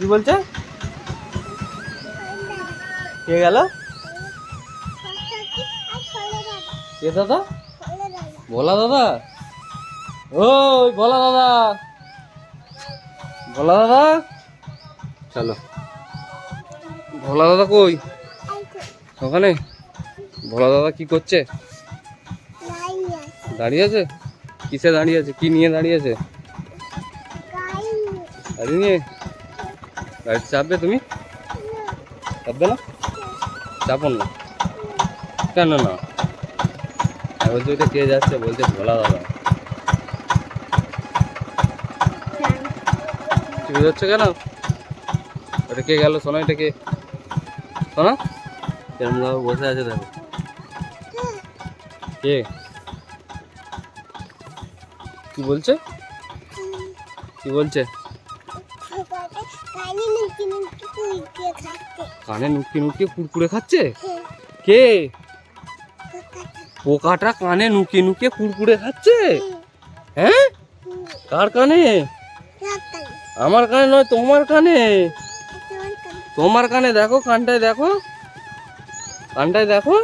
কি বলছে? কে গেল? কে দাদা? ভোলা দাদা? ওই ভোলা দাদা। ভোলা দাদা? চলো। ভোলা দাদা কই? ওখানে? ভোলা দাদা কি করছে? দাঁড়িয়ে আছে? কিসে দাঁড়িয়ে আছে? কি নিয়ে দাঁড়িয়ে আছে? নিয়ে। গাড়ি চাপবে তুমি। চাপবে না? চাপো না। কেন না? বলছে ওইটা কে যাচ্ছে বলছে ভোলা দাদা। চুপে যাচ্ছে কেন? ওটা কে গেল? শোনা এটা কে। শোনা। কেরম ভাবে বসে আছে দেখো। কে? কি বলছে? কি বলছে? কানে নুকি নুকি কুরকুরে খাচ্ছে। কে? পোকাটা। কানে নুকি নুকে কুরকুরে খাচ্ছে? হ্যাঁ। কার কানে? আমার কানে নয় তোমার কানে? তোমার কানে দেখো কানটায় দেখো। কানটায় দেখো।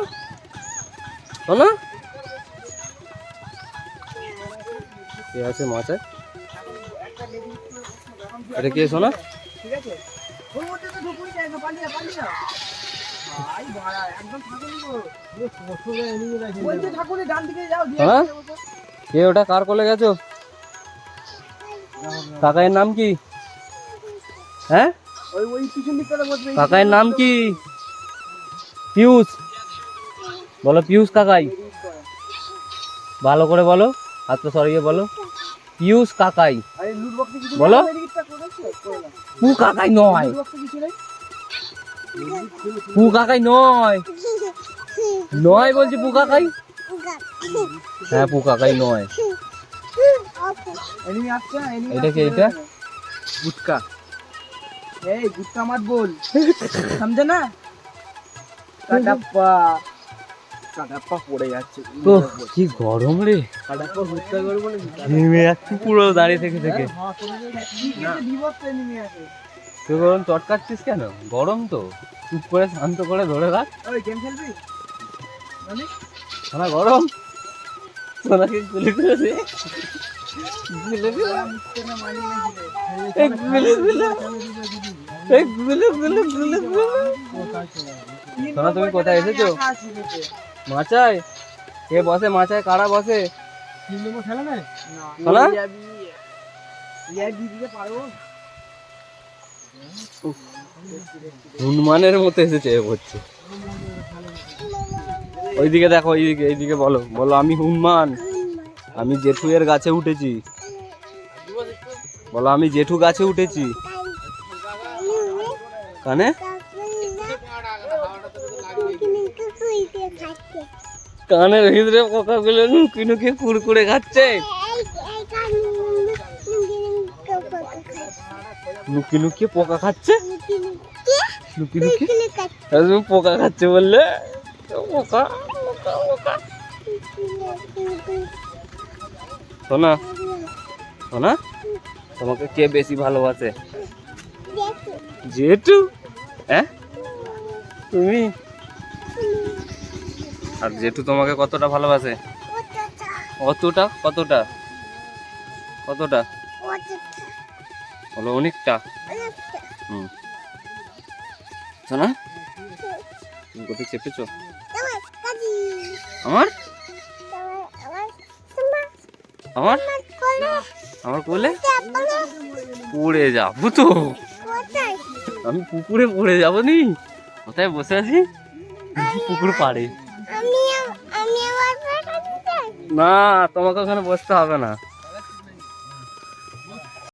শোনা। কে আছে মাথায় এটা কে শোনা? ঠিক আছে? ওর মধ্যে তো ঢুকুই যায় না পালিয়ে পালিয়ে। ভাই বাড়া একদম ঠাকুরই গো বলছে ডান দিকে যাও দিয়ে হ্যাঁ? কে ওটা? কার কোলে গেছো? কাকাইয়ের নাম কি? হ্যাঁ? নাম কি? পিয়ুষ বলো পিয়ুষ কাকাই। ভালো করে বলো হাতটা সরিয়ে বলো। পিয়ুষ কাকাই। বলো। পু কাকাই নয়। পু কাকাই নয়। নয় বলছি পু কাকাই? হ্যাঁ পু কাকাই নয়। এটা কি এটা? গুটকা। এই গুটকা মত বল। সমঝে না? কাটাপ্পা কাটাপ্পা পড়ে যাচ্ছে। তো কি গরম রে। কাটাপ্পা গুটকা করব না ঘেমে যাচ্ছি পুরো দাঁড়িয়ে থেকে থেকে। বিভক্ত এনিমি আছে। তুই গরম চটকাচ্ছিস কেন? গরম তো। চুপ করে শান্ত করে ধরে রাখ। গেম খেলবি? মানে? সোনা গরম? সোনাকে গুলি করে দে গুলি গুলি। গুলি গুলি গুলি গুলি। সোনা তুমি কোথায় এসেছ? মাচায় কে বসে? মাচায় কারা বসে? হনুমানের মতো এসেছে হচ্ছে। ওইদিকে দেখো ওইদিকে এইদিকে বলো। বলো, আমি হনুমান। আমি জেঠু এর গাছে উঠেছি। বলো, আমি জেঠু গাছে উঠেছি। কানে? কানের ভিতরে পোকাগুলো নুকি নুকি কুড়কুড়ে খাচ্ছে। নুকি নুকি পোকা খাচ্ছে। নুকি আর তুমি পোকা খাচ্ছে বললে? পোকা পোকা পোকা। শোনা শোনা তোমাকে কে বেশি ভালোবাসে? জেঠু? হ্যাঁ? তুমি? আর জেঠু তোমাকে কতটা ভালোবাসে? অতটা? কতটা? কতটা? বলো অনেকটা। হুম। শোনা তুমি কোথায় চেপেছো? আমার? আমার? আমার কোলে? পড়ে যাব তো। আমি পুকুরে পড়ে যাব নি। কোথায় বসে আছি? পুকুর পাড়ে। না তোমাকে ওখানে বসতে হবে না।